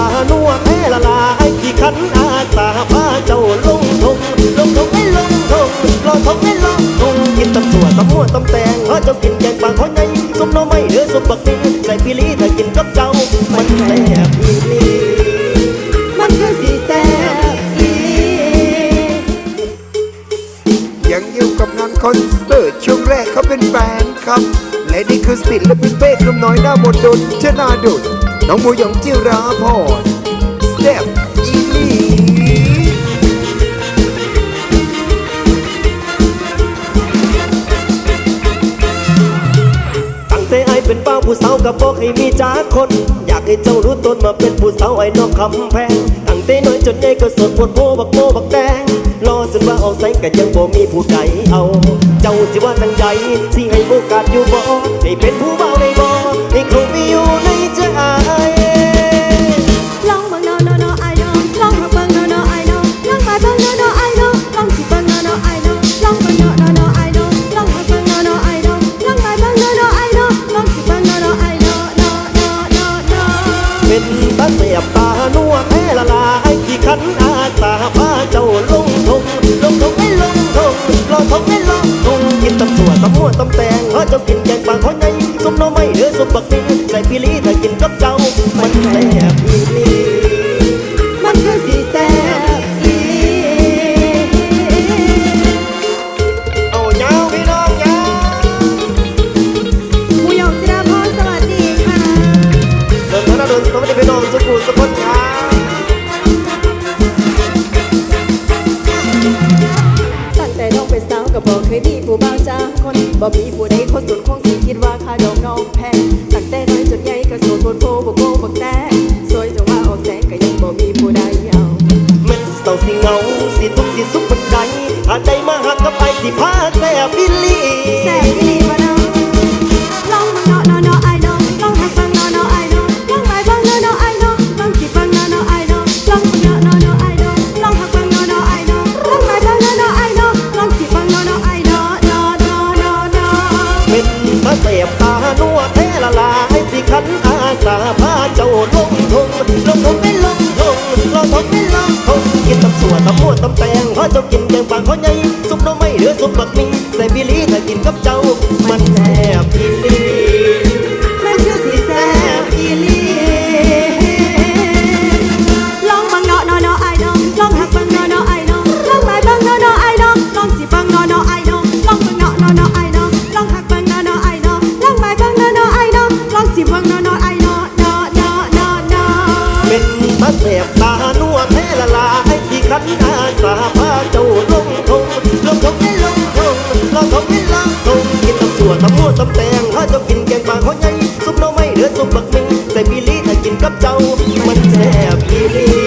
านัวแพ้ละลายที่ขันอาสาพาเจ้าลงทงลงทงให้ลงทงลองทงให้ลองทงกินตำสัวตำมั่วตำแตงพาเจ้ากินแกงปาข้อยในซุปหน้อไม่เหลือซุปบักนี่ใส่พี่ลีถ้ากินกับเจ้า มันแซ่บอีลีมันคือสีแซ่บอียังอยู่กับงานคอนเสิร์ตช่วงแรกเขาเป็นแฟนครับและนี่คือศิลปินเป้คำน้อยหน้ามนดนชนาดุล น้องโมหยองจิราพรแซ่บอีลีตั้งแต่ไอเป็นเป้าผู้สาวกับบอกให้มีจ้าคน อยากให้เจ้ารู้ตนมาเป็นผู้สาวไอ้นอกคำแพง ตั้งแต่น้อยจนใหญ่ก็สดปวดโพบักโมบักแดงรอจนว่าออกแสงก็ยังบ่มีผู้ใดเอา เจ้าสิว่าตั้งใจสิให้โอกาสอยู่บ่ให้เป็นผู้เบาในบ่ให้เขาไปอยู่ในใจ เป็นตาเสียบตานัวแพ้ละลายที่ขันอาสาพาเจ้าลงทงลงทงให้ลงทงลองทงให้ลงทงกินตำสัวตำมั่วตำแตงพาเจ้ากินแกงปลาข้อยในซุปน้อไม่เหลือซุปบักนี่ใส่พี่ลีถ้ากินกับเจ้ามันแท้ สวัสดีพี่น้องสุขุมสุขครับตั้งแต่น้องเป็นสาวก็บอกเคยมีผู้บ่าวจ้าคนบ่มีผู้ใดคนสุดคงสิคิดว่าค่าดอกน้องแพงตั้งแต่น้อยจนใหญ่ก็สูดบนโพบกโกบกแต่สวยจนว่าออกแสงก็ยังบ่มีผู้ใดเอามันเศร้าสิเงาสิทุกข์สิสุขบันไดหาใดมาหักกับไปสิพาแซ่บอีหลี พาเจ้าลงทงลงทงเป็นลงทงลงทงเป็นลงทงกินตำสัวตำมั่วตำแตงพาเจ้ากินแกงปลาข้อยในซุปน้อไม่เหลือซุปบักมีันหาสาพาเจ้าลงทงลงทงไม่ลงทงลงทงไม่ลงทงกินตำสัวตำโม่ตำแตงถ้าเจ้ากินแกงปลาเขาใหญ่ซุปน้อไม่เหลือซุปบักมิงใส่บิลี่ถ้ากินกับเจ้ามันแซ่บบิลี่